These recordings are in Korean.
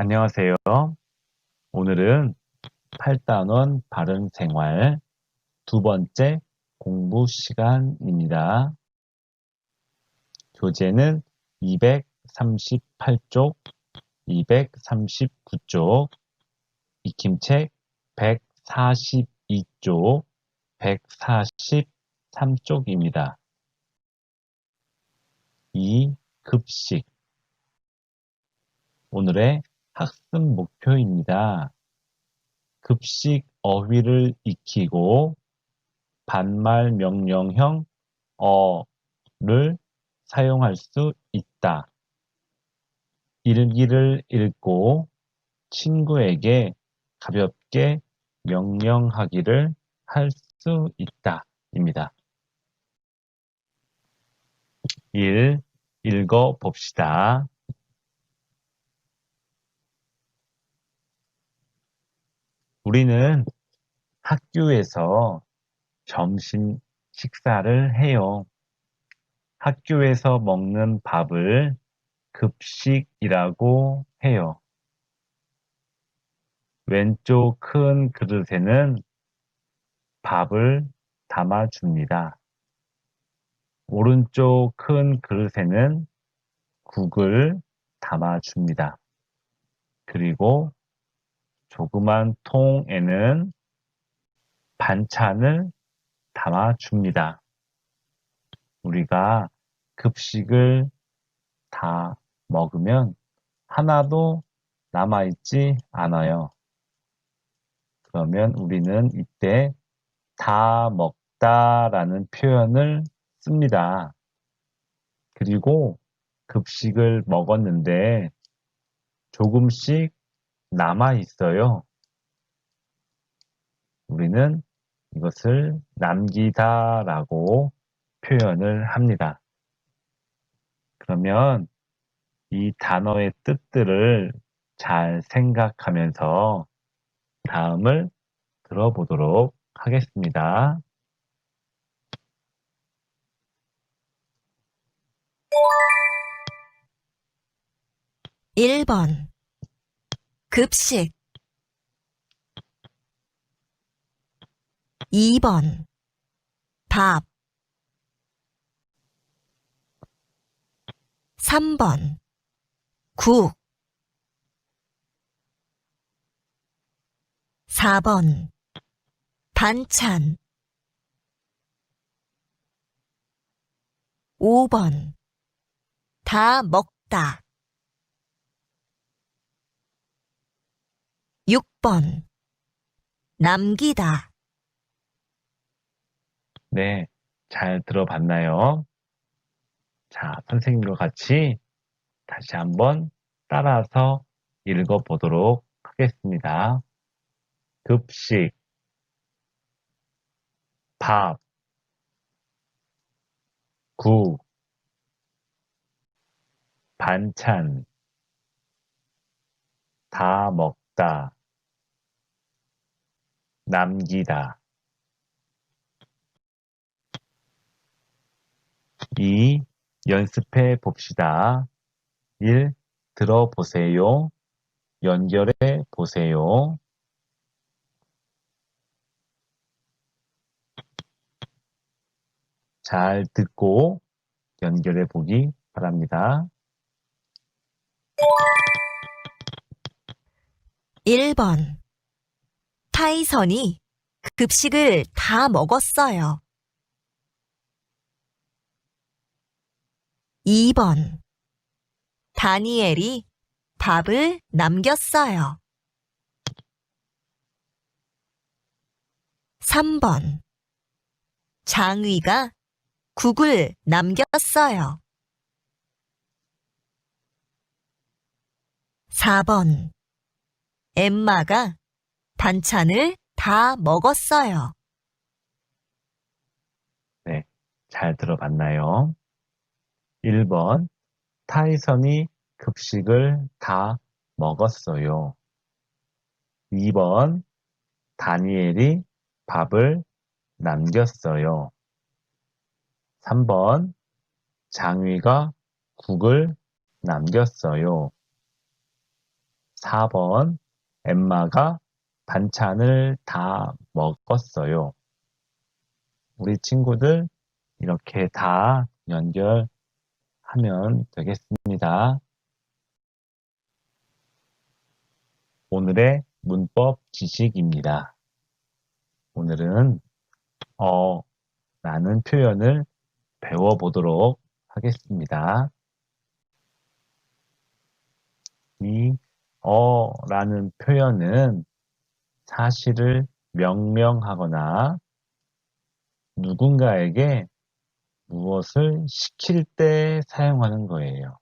안녕하세요. 오늘은 8단원 바른 생활 두 번째 공부 시간입니다. 교재는 238쪽, 239쪽, 익힘책 142쪽, 143쪽입니다. 이 급식 오늘의 학습 목표입니다. 급식 어휘를 익히고 반말 명령형 어를 사용할 수 있다. 일기를 읽고 친구에게 가볍게 명령하기를 할 수 있다. 입니다. 1. 읽어 봅시다. 우리는 학교에서 점심 식사를 해요. 학교에서 먹는 밥을 급식이라고 해요. 왼쪽 큰 그릇에는 밥을 담아줍니다. 오른쪽 큰 그릇에는 국을 담아줍니다. 그리고 조그만 통에는 반찬을 담아줍니다. 우리가 급식을 다 먹으면 하나도 남아있지 않아요. 그러면 우리는 이때 다 먹다 라는 표현을 씁니다. 그리고 급식을 먹었는데 조금씩 남아 있어요. 우리는 이것을 남기다 라고 표현을 합니다. 그러면 이 단어의 뜻들을 잘 생각하면서 다음을 들어보도록 하겠습니다. 1번 급식. 2번. 밥. 3번. 국. 4번. 반찬. 5번. 다 먹다 6번. 남기다. 네, 잘 들어봤나요? 자, 선생님과 같이 다시 한번 따라서 읽어보도록 하겠습니다. 급식, 밥, 국, 반찬, 다 먹다, 남기다. 2. 연습해 봅시다. 1. 들어보세요. 연결해 보세요. 잘 듣고 연결해 보기 바랍니다. 1번 타이선이 급식을 다 먹었어요. 2번 다니엘이 밥을 남겼어요. 3번 장위가 국을 남겼어요. 4번 엠마가 반찬을 다 먹었어요. 잘 들어봤나요? 1번 타이선이 급식을 다 먹었어요. 2번 다니엘이 밥을 남겼어요. 3번 장위가 국을 남겼어요. 4번 엠마가 반찬을 다 먹었어요. 우리 친구들 이렇게 다 연결하면 되겠습니다. 오늘의 문법 지식입니다. 오늘은 어 라는 표현을 배워보도록 하겠습니다. 이 어 라는 표현은 사실을 명명하거나 누군가에게 무엇을 시킬 때 사용하는 거예요.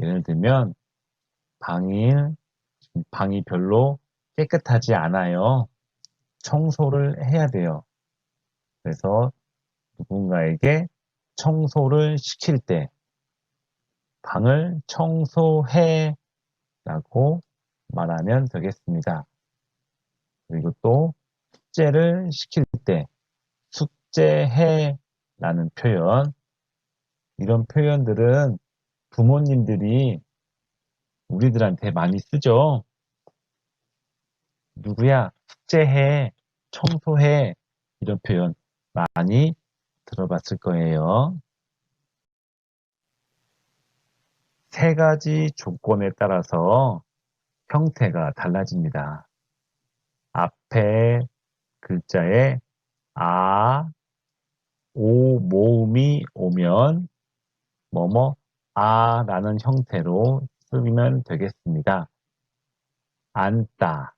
예를 들면 방이 방이 별로 깨끗하지 않아요. 청소를 해야 돼요. 그래서 누군가에게 청소를 시킬 때 방을 청소해 라고 말하면 되겠습니다. 그리고 또 숙제를 시킬 때 숙제해 라는 표현 이런 표현들은 부모님들이 우리들한테 많이 쓰죠. 누구야 숙제해 청소해 이런 표현 많이 들어봤을 거예요. 세 가지 조건에 따라서 형태가 달라집니다. 앞에 글자에 아, 오 모음이 오면 뭐뭐 아 라는 형태로 쓰면 되겠습니다. 앉다,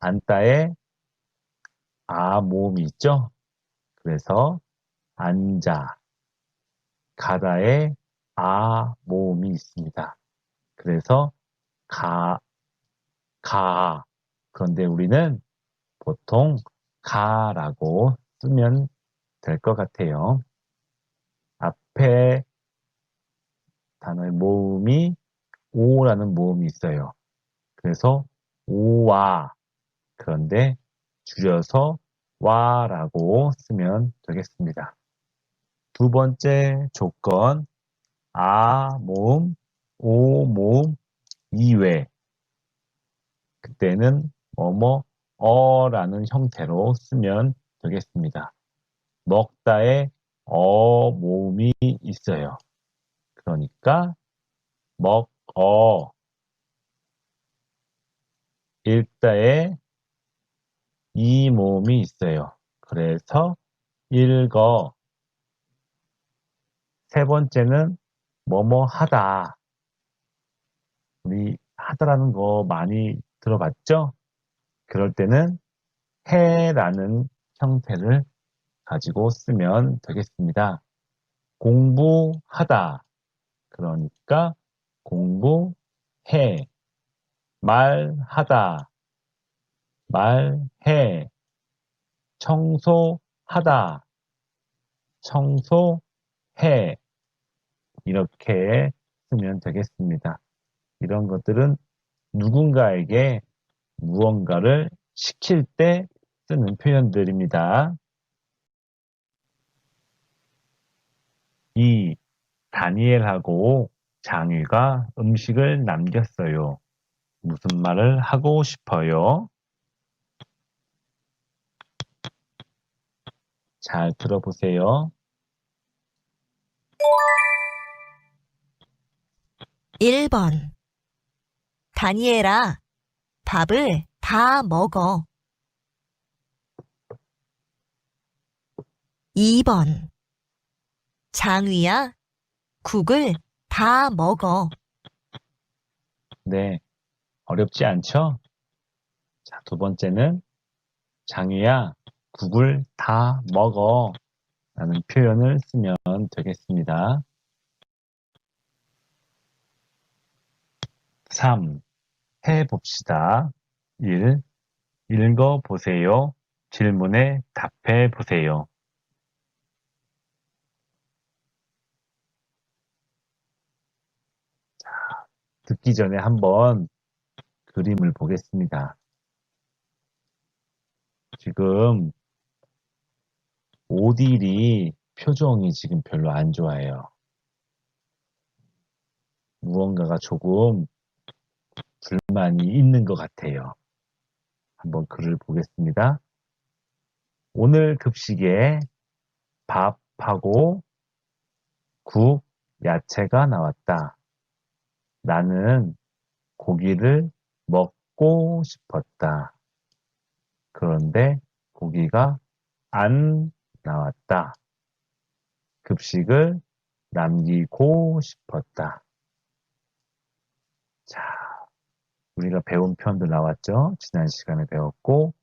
앉다에 아 모음이 있죠? 그래서 앉아, 가다에 아 모음이 있습니다. 그래서 가, 가. 그런데 우리는 보통 가라고 쓰면 될 것 같아요. 앞에 단어의 모음이 오라는 모음이 있어요. 그래서 오와 그런데 줄여서 와라고 쓰면 되겠습니다. 두 번째 조건 아 모음, 오 모음 이외 그때는 뭐뭐 어라는 형태로 쓰면 되겠습니다. 먹다에 어 모음이 있어요. 그러니까 먹어 읽다에 이 모음이 있어요. 그래서 읽어 세 번째는 뭐뭐 하다 우리 하다라는 거 많이 들어봤죠? 그럴 때는 해라는 형태를 가지고 쓰면 되겠습니다. 공부하다. 그러니까 공부해. 말하다. 말해. 청소하다. 청소해. 이렇게 쓰면 되겠습니다. 이런 것들은 누군가에게 무언가를 시킬 때 쓰는 표현들입니다. 이 다니엘하고 장유가 음식을 남겼어요. 무슨 말을 하고 싶어요? 잘 들어보세요. 1번 다니엘아, 밥을 다 먹어. 2번 장위야, 국을 다 먹어. 네, 어렵지 않죠? 자, 두 번째는 장유야, 국을 다 먹어 라는 표현을 쓰면 되겠습니다. 3. 해봅시다. 1. 읽어보세요. 질문에 답해보세요. 자, 듣기 전에 한번 그림을 보겠습니다. 지금 오딜이 표정이 지금 별로 안 좋아해요. 무언가가 조금 불만이 있는 것 같아요. 한번 글을 보겠습니다. 오늘 급식에 밥하고 국, 야채가 나왔다. 나는 고기를 먹고 싶었다. 그런데 고기가 안 나왔다. 급식을 남기고 싶었다. 자, 우리가 배운 표현도 나왔죠? 지난 시간에 배웠고,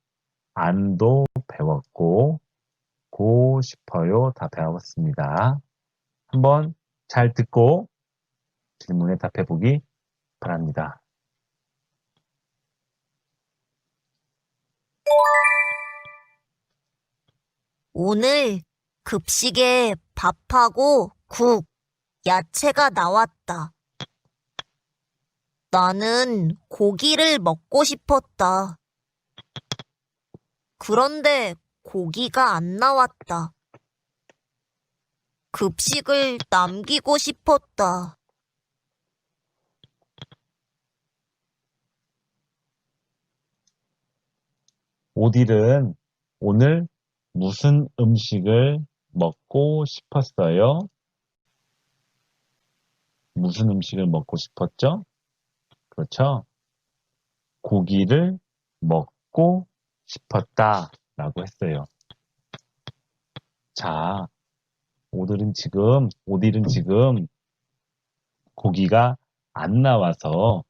안도 배웠고, 고 싶어요 다 배웠습니다. 한번 잘 듣고 질문에 답해 보기 바랍니다. 오늘 급식에 밥하고 국, 야채가 나왔다. 나는 고기를 먹고 싶었다. 그런데 고기가 안 나왔다. 급식을 남기고 싶었다. 오딜은 오늘 무슨 음식을 먹고 싶었어요? 무슨 음식을 먹고 싶었죠? 그렇죠? 고기를 먹고 싶었다 라고 했어요. 자, 오늘은 지금, 오딜은 지금 고기가 안 나와서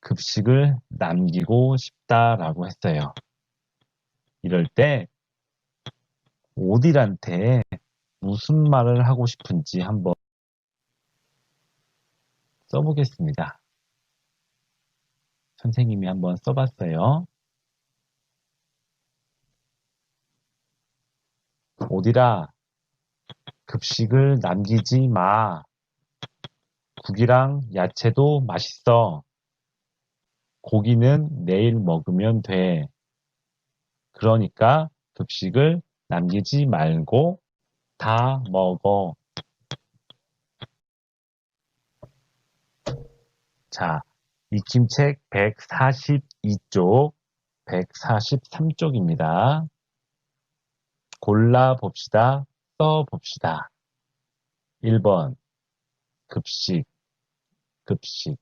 급식을 남기고 싶다라고 했어요. 이럴 때 오딜한테 무슨 말을 하고 싶은지 한번 써보겠습니다. 선생님이 한번 써봤어요. 오디라, 급식을 남기지 마. 국이랑 야채도 맛있어. 고기는 내일 먹으면 돼. 그러니까 급식을 남기지 말고 다 먹어. 자, 익힘책 142쪽, 143쪽입니다. 골라 봅시다. 써 봅시다. 1번 급식 급식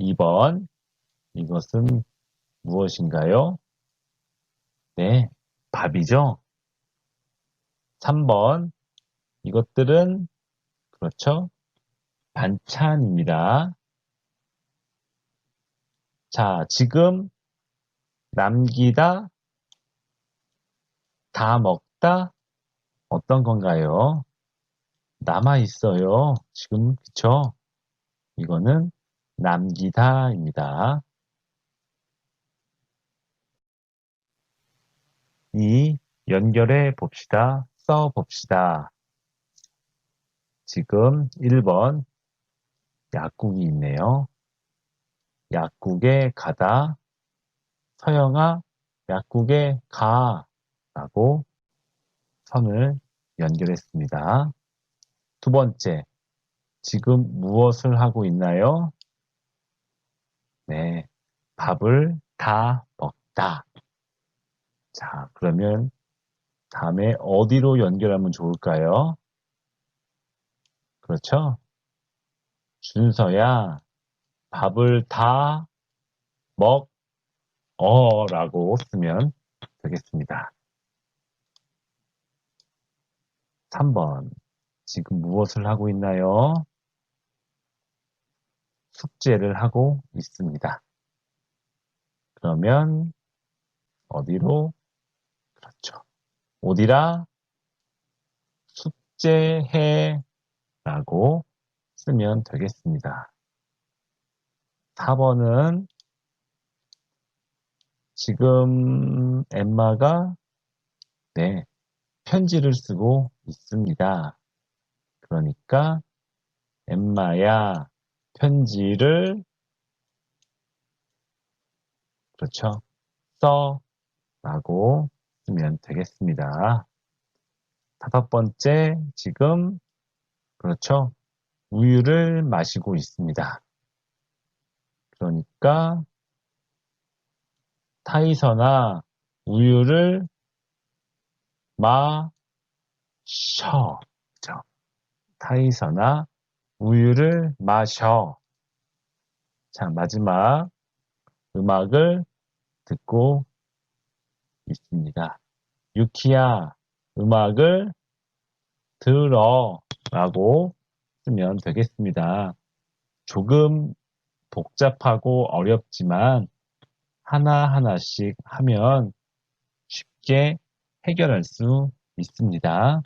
2번 이것은 무엇인가요? 네, 밥이죠. 3번 이것들은 그렇죠. 반찬입니다. 자, 지금 남기다 다 먹다 어떤 건가요? 남아 있어요. 지금 그쵸? 이거는 남기다입니다. 이 연결해 봅시다. 써 봅시다. 지금 1번 약국이 있네요. 약국에 가다 서영아 약국에 가 라고 선을 연결했습니다. 두 번째, 지금 무엇을 하고 있나요? 네, 밥을 다 먹다. 자, 그러면 다음에 어디로 연결하면 좋을까요? 그렇죠? 준서야, 밥을 다 먹, 어, 라고 쓰면 되겠습니다. 3번. 지금 무엇을 하고 있나요? 숙제를 하고 있습니다. 그러면 어디로? 그렇죠. 어디라? 숙제해 라고 쓰면 되겠습니다. 4번은 지금 엠마가 네, 편지를 쓰고 있습니다. 그러니까 엠마야 편지를 그렇죠. 써 라고 쓰면 되겠습니다. 다섯 번째 지금 그렇죠. 우유를 마시고 있습니다. 그러니까 타이서나 우유를 마셔. 그죠? 타이서나 우유를 마셔. 자, 마지막 음악을 듣고 있습니다. 유키야, 음악을 들어 라고 쓰면 되겠습니다. 조금 복잡하고 어렵지만 하나하나씩 하면 쉽게 해결할 수 있습니다.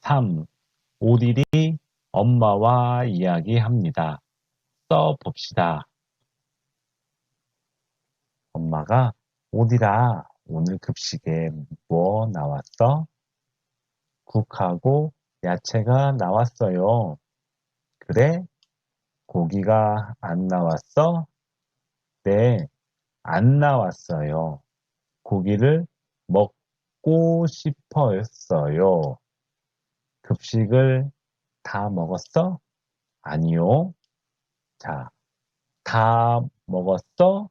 3. 오딜이 엄마와 이야기합니다. 써봅시다. 엄마가 오디라 오늘 급식에 뭐 나왔어? 국하고 야채가 나왔어요. 그래? 고기가 안 나왔어? 네, 안 나왔어요. 고기를 먹고 싶었어요. 급식을 다 먹었어? 아니요. 자, 다 먹었어?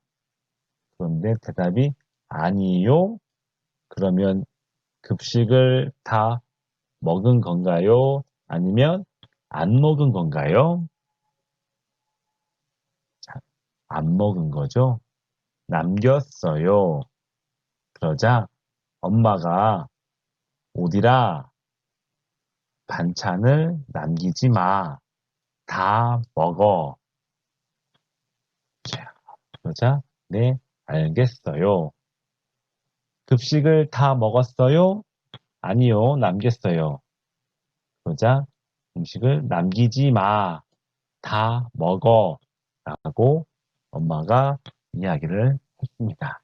그런데 대답이 아니요. 그러면 급식을 다 먹은 건가요? 아니면 안 먹은 건가요? 자, 안 먹은 거죠. 남겼어요. 그러자 엄마가 오디라 반찬을 남기지 마. 다 먹어. 자, 그러자 네, 알겠어요. 급식을 다 먹었어요? 아니요, 남겼어요. 그러자 음식을 남기지 마. 다 먹어. 라고 엄마가 이야기를 했습니다.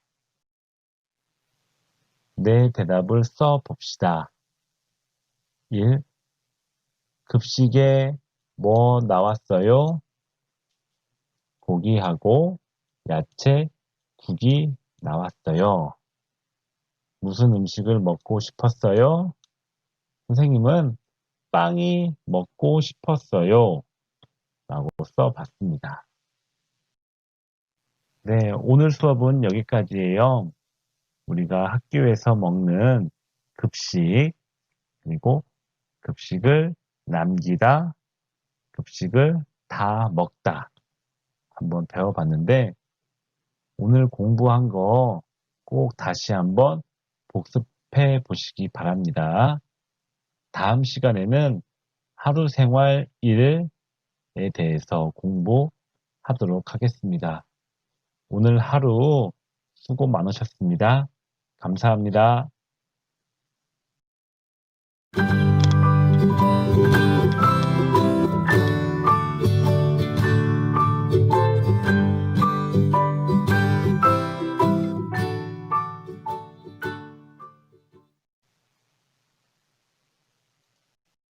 내 대답을 써 봅시다. 1. 급식에 뭐 나왔어요? 고기하고 야채, 국이 나왔어요. 무슨 음식을 먹고 싶었어요? 선생님은 빵이 먹고 싶었어요. 라고 써봤습니다. 네, 오늘 수업은 여기까지예요. 우리가 학교에서 먹는 급식, 그리고 급식을 남기다, 급식을 다 먹다 한번 배워봤는데 오늘 공부한 거 꼭 다시 한번 복습해 보시기 바랍니다. 다음 시간에는 하루 생활 일에 대해서 공부하도록 하겠습니다. 오늘 하루 수고 많으셨습니다. 감사합니다.